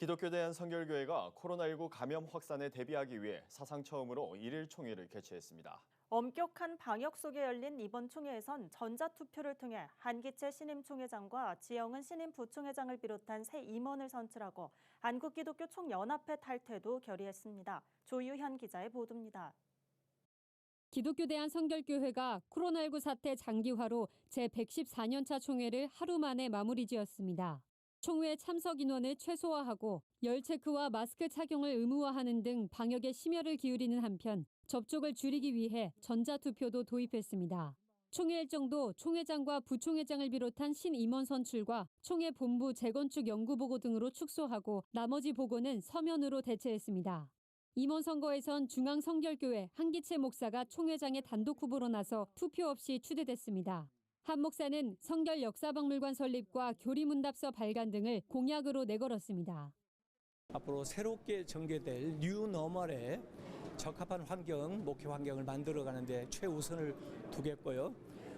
기독교 대한성결교회가 코로나19 감염 확산에 대비하기 위해 사상 처음으로 일일 총회를 개최했습니다. 엄격한 방역 속에 열린 이번 총회에선 전자투표를 통해 한기채 신임 총회장과 지영은 신임 부총회장을 비롯한 새 임원을 선출하고 한국기독교 총연합회 탈퇴도 결의했습니다. 조유현 기자의 보도입니다. 기독교 대한성결교회가 코로나19 사태 장기화로 제114년차 총회를 하루 만에 마무리 지었습니다. 총회 참석 인원을 최소화하고 열 체크와 마스크 착용을 의무화하는 등 방역에 심혈을 기울이는 한편 접촉을 줄이기 위해 전자투표도 도입했습니다. 총회 일정도 총회장과 부총회장을 비롯한 신임원 선출과 총회 본부 재건축 연구보고 등으로 축소하고 나머지 보고는 서면으로 대체했습니다. 임원 선거에선 중앙성결교회 한기채 목사가 총회장의 단독 후보로 나서 투표 없이 추대됐습니다. 한 목사는 성결 역사박물관 설립과 교리문답서 발간 등을 공약으로 내걸었습니다. 앞으로 새롭게 전개될 뉴 너멀에 적합한 환경, 목회 환경을 만들어가는 데 최우선을 두겠고요.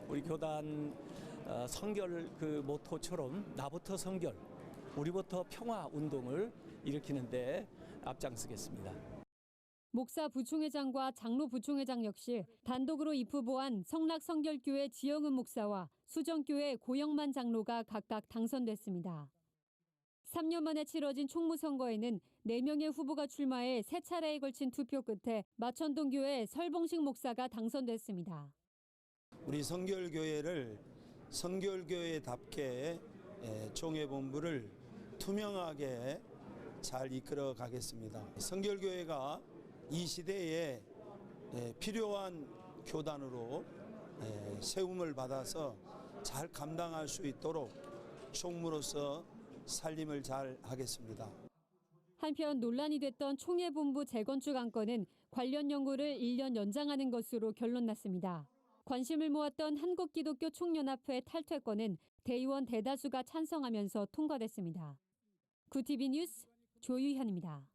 우리 교단 어, 성결 그 모토처럼 나부터 성결, 우리부터 평화 운동을 일으키는 데 앞장서겠습니다. 목사 부총회장과 장로 부총회장 역시 단독으로 입후보한 성락 성결교회 지영은 목사와 수정교회 고영만 장로가 각각 당선됐습니다. 3년 만에 치러진 총무선거에는 4명의 후보가 출마해 세 차례에 걸친 투표 끝에 마천동교회 설봉식 목사가 당선됐습니다. 우리 성결교회를 성결교회답게 예, 총회본부를 투명하게 잘 이끌어 가겠습니다. 성결교회가 이 시대에 예, 필요한 교단으로 예, 세움을 받아서 잘 감당할 수 있도록 총무로서 살림을 잘 하겠습니다. 한편 논란이 됐던 총회본부 재건축 안건은 관련 연구를 1년 연장하는 것으로 결론 났습니다. 관심을 모았던 한국기독교 총연합회 탈퇴권은 대의원 대다수가 찬성하면서 통과됐습니다. 구티비 뉴스 조유현입니다.